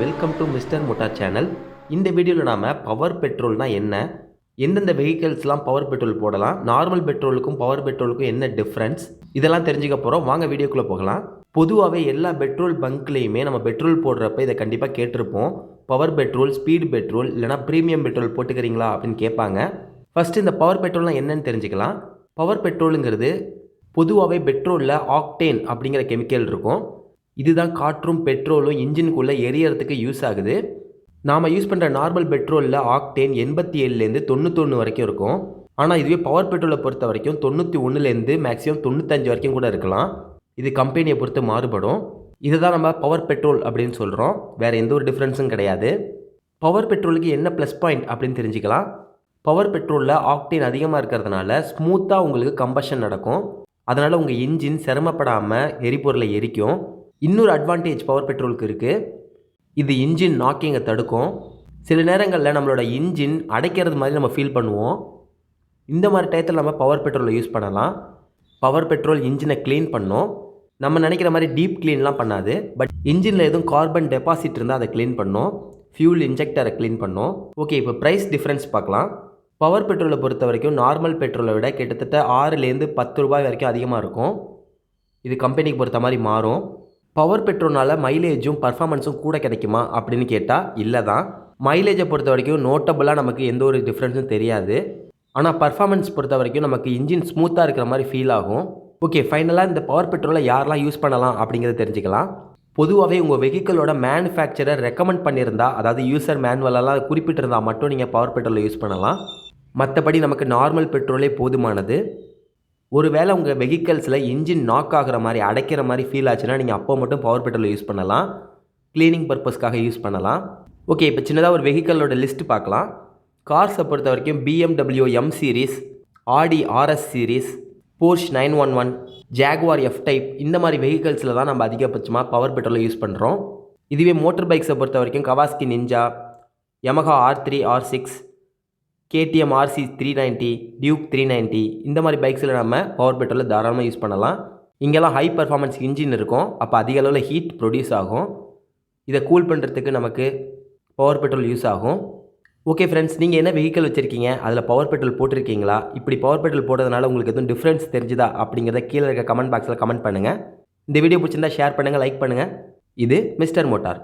Mister motor channel இந்த வீடியோவில் நாம் பவர் பெட்ரோல்னால் என்ன? எந்தெந்த வெஹிக்கல்ஸ்லாம் பவர் பெட்ரோல் போடலாம்? நார்மல் பெட்ரோலுக்கும் பவர் பெட்ரோலுக்கும் என்ன டிஃப்ரென்ஸ் இதெல்லாம் தெரிஞ்சுக்க போகிறோம் வாங்க வீடியோக்குள்ளே போகலாம். பொதுவாகவே எல்லா பெட்ரோல் பங்க்லேயுமே நம்ம பெட்ரோல் போடுறப்ப இதை கண்டிப்பாக கேட்டிருப்போம். பவர் பெட்ரோல் ஸ்பீடு பெட்ரோல் இல்லைனா ப்ரீமியம் பெட்ரோல் போட்டுக்கிறீங்களா அப்படின்னு கேட்பாங்க. ஃபஸ்ட்டு இந்த பவர் பெட்ரோல்லாம் என்னன்னு தெரிஞ்சுக்கலாம். பவர் பெட்ரோலுங்கிறது பொதுவாகவே பெட்ரோலில் ஆக்டேன் அப்படிங்கிற கெமிக்கல் இருக்கும். இதுதான் காற்றும் பெட்ரோலும் இன்ஜினுக்குள்ளே எரியறதுக்கு யூஸ் ஆகுது. நாம் யூஸ் பண்ணுற நார்மல் பெட்ரோலில் ஆக்டேன் எண்பத்தி ஏழுலேருந்து தொண்ணூத்தொன்று வரைக்கும் இருக்கும். ஆனால் இதுவே பவர் பெட்ரோலை பொறுத்த வரைக்கும் தொண்ணூற்றி ஒன்றுலேருந்து மேக்ஸிமம் தொண்ணூத்தஞ்சு வரைக்கும் கூட இருக்கலாம். இது கம்பெனியை பொறுத்து மாறுபடும். இதை தான் நம்ம பவர் பெட்ரோல் அப்படின்னு சொல்கிறோம் வேறு எந்த ஒரு டிஃப்ரென்ஸும் கிடையாது. பவர் பெட்ரோலுக்கு என்ன ப்ளஸ் பாயிண்ட் அப்படின்னு தெரிஞ்சுக்கலாம். பவர் பெட்ரோலில் ஆக்டேன் அதிகமாக இருக்கிறதுனால ஸ்மூத்தாக உங்களுக்கு கம்பஷன் நடக்கும். அதனால் உங்கள் இன்ஜின் சிரமப்படாமல் எரிபொருளை எரிக்கும். இன்னொரு அட்வான்டேஜ் பவர் பெட்ரோலுக்கு இருக்குது இது இன்ஜின் நாக்கிங்கை தடுக்கும். சில நேரங்களில் நம்மளோட இன்ஜின் அடைக்கிறது மாதிரி நம்ம ஃபீல் பண்ணுவோம். இந்த மாதிரி டயத்தில் நம்ம பவர் பெட்ரோலை யூஸ் பண்ணலாம். பவர் பெட்ரோல் இன்ஜினை க்ளீன் பண்ணும். நம்ம நினைக்கிற மாதிரி டீப் க்ளீன்லாம் பண்ணாது. பட் இன்ஜினில் எதுவும் கார்பன் டெபாசிட் இருந்தால் அதை க்ளீன் பண்ணும். ஃபியூல் இன்ஜெக்டரை க்ளீன் பண்ணும். ஓகே இப்போ ப்ரைஸ் டிஃப்ரென்ஸ் பார்க்கலாம். பவர் பெட்ரோலை பொறுத்த வரைக்கும் நார்மல் பெட்ரோலை விட கிட்டத்தட்ட ஆறுலேருந்து பத்து ரூபாய் வரைக்கும் அதிகமாக இருக்கும். இது கம்பெனிக்கு பொறுத்த மாதிரி மாறும். பவர் பெட்ரோனால் மைலேஜும் பர்ஃபாமன்ஸும் கூட கிடைக்குமா அப்படின்னு கேட்டால் இல்லை தான் மைலேஜை பொறுத்த வரைக்கும் நோட்டபுளாக நமக்கு எந்த ஒரு டிஃப்ரென்ஸும் தெரியாது. ஆனால் பர்ஃபாமன்ஸ் பொறுத்த வரைக்கும் நமக்கு இன்ஜின் ஸ்மூத்தாக இருக்கிற மாதிரி ஃபீல் ஆகும். ஓகே ஃபைனலாக இந்த பவர் பெட்ரோலை யாரெல்லாம் யூஸ் பண்ணலாம் அப்படிங்கிறத தெரிஞ்சுக்கலாம். பொதுவாகவே உங்கள் வெஹிக்கிளோட மேனுஃபேக்சரர் ரெக்கமெண்ட் பண்ணியிருந்தா அதாவது யூசர் மேனுவலெல்லாம் குறிப்பிட்டிருந்தால் மட்டும் நீங்கள் பவர் பெட்ரோலை யூஸ் பண்ணலாம். மற்றபடி நமக்கு நார்மல் பெட்ரோலே போதுமானது. ஒருவேளை உங்கள் வெஹிக்கல்ஸில் இன்ஜின் நாக் ஆகிற மாதிரி அடைக்கிற மாதிரி ஃபீல் ஆச்சுன்னா நீங்கள் அப்போ மட்டும் பவர் பெட்ரோல் யூஸ் பண்ணலாம். க்ளீனிங் பர்பஸ்க்காக யூஸ் பண்ணலாம். ஓகே இப்போ சின்னதாக ஒரு வெஹிக்கலோட லிஸ்ட் பார்க்கலாம். கார்ஸை பொறுத்த வரைக்கும் BMW M series Audi RS series Porsche nine one one Jaguar F type இந்த மாதிரி வெஹிக்கல்ஸில் தான் நம்ம அதிகபட்சமாக பவர் பெட்ரோலை யூஸ் பண்ணுறோம் இதுவே மோட்டர் பைக்ஸை பொறுத்த வரைக்கும் Kawasaki Ninja Yamaha R three R six KTM RC three ninety Duke three ninety இந்த மாதிரி பைக்ஸில் நம்ம பவர் பெட்ரோலை தாராளமாக யூஸ் பண்ணலாம். இங்கெல்லாம் ஹை பர்ஃபார்மன்ஸ் இன்ஜின் இருக்கும். அப்போ அதிக அளவில் ஹீட் ப்ரொடியூஸ் ஆகும். இதை கூல் பண்ணுறதுக்கு நமக்கு பவர் பெட்ரோல் யூஸ் ஆகும். ஓகே ஃப்ரெண்ட்ஸ் நீங்கள் என்ன வெஹிக்கல் வச்சுருக்கீங்க? அதில் பவர் பெட்ரோல் போட்டிருக்கீங்களா? இப்படி பவர் பெட்ரோல் போடுறதுனால உங்களுக்கு எதுவும் டிஃப்ரென்ஸ் தெரிஞ்சுதா? அப்படிங்கிறத கீழே இருக்க கமெண்ட் பாக்ஸில் கமெண்ட் பண்ணுங்கள் இந்த வீடியோ பிடிச்சிருந்தா ஷேர் பண்ணுங்கள் லைக் பண்ணுங்கள் இது மிஸ்டர் மோட்டார்.